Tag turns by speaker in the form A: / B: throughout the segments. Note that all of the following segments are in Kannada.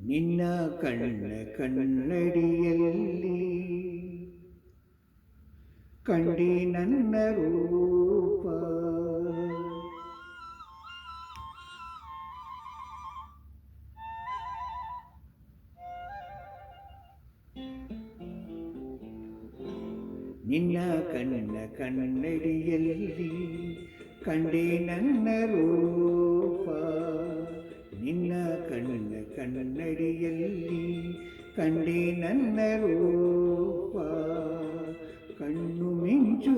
A: ನಿನ್ನ ಕಣ್ಣ ಕನ್ನಡಿಯಲ್ಲಿ ಕಂಡಿ ನನ್ನ ರೂಪ ನಿನ್ನ ಕಣ್ಣ ಕನ್ನಡಿಯಲ್ಲಿ ಕಂಡೆ ನನ್ನ ರೂಪ ನಿನ್ನ ಕಣ್ಣ ಕನ್ನಡಿಯಲ್ಲಿ ಕಂಡೆ ನನ್ನ ರೂಪ ಕಣ್ಣು ಮಿಂಚು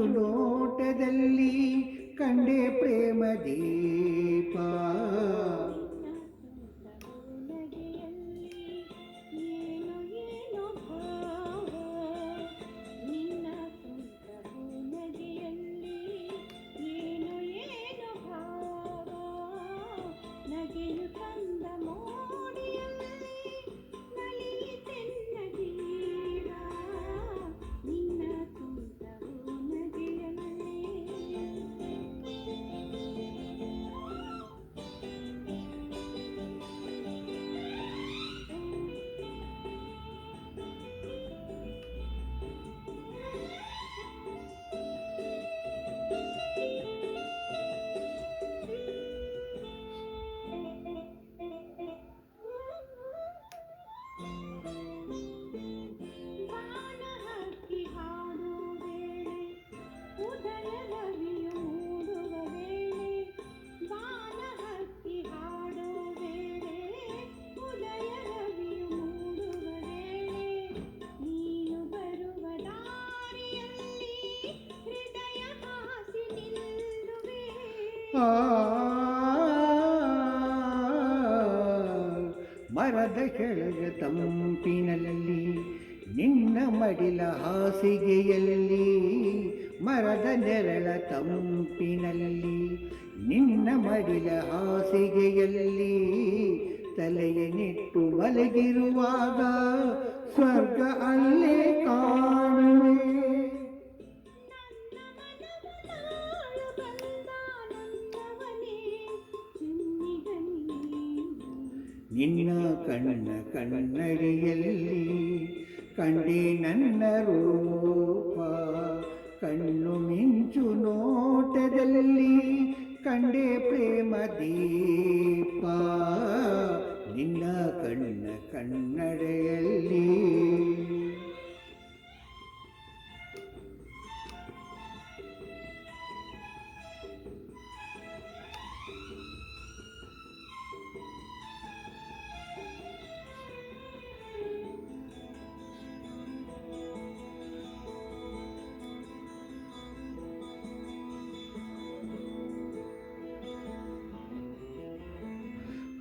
A: ಮರದ ಕೆಳಗೆ ತಂಪಿನಲ್ಲಿ, ನಿನ್ನ ಮಡಿಲ ಹಾಸಿಗೆಯಲ್ಲಿ, ಮರದ ನೆರಳ ತಂಪಿನಲ್ಲಿ, ನಿನ್ನ ಮಡಿಲ ಹಾಸಿಗೆಯಲ್ಲಿ ತಲೆಯ ನಿಟ್ಟು ಮಲಗಿರುವಾಗ ಸ್ವರ್ಗ ಅಲ್ಲೇ. ನಿನ್ನ ಕಣ್ಣ ಕನ್ನಡಿಯಲ್ಲಿ ಕಂಡೆ ನನ್ನ ರೂಪ. ಕಣ್ಣು ಮಿಂಚು ನೋಟದಲ್ಲಿ ಕಂಡೆ ಪ್ರೇಮ ದೀಪ. ನಿನ್ನ ಕಣ್ಣ ಕನ್ನಡೆಯಲ್ಲಿ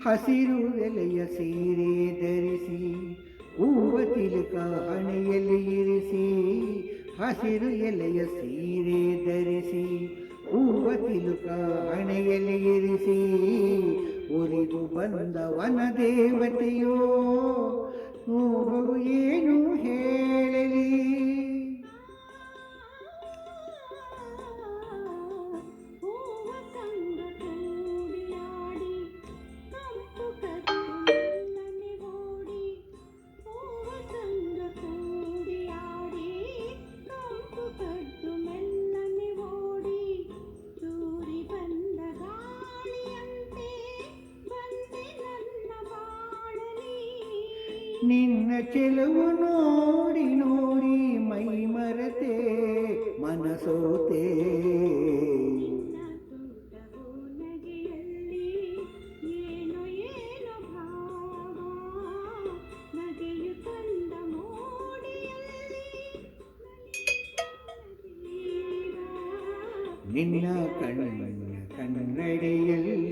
A: ಹಸಿರು ಎಲೆಯ ಸೀರೆ ಧರಿಸಿ, ಹೂವ ತಿಲಕ ಹಣೆಯಲ್ಲಿ ಇರಿಸಿ, ಹಸಿರು ಎಲೆಯ ಸೀರೆ ಧರಿಸಿ, ಹೂವ ತಿಲುಕ ಹಣೆಯಲ್ಲಿ ಇರಿಸಿ, ಉರಿದು ಬಂದ ವನ ದೇವತೆಯೋ
B: ನಿನ್ನ
A: ಕೆಲವು ನೋಡಿ ನೋಡಿ ಮೈ ಮರತೆ ಮನಸೋತೆ.
B: ನಿನ್ನ
A: ಕಣ್ಣ ನಗೆಯಲ್ಲಿ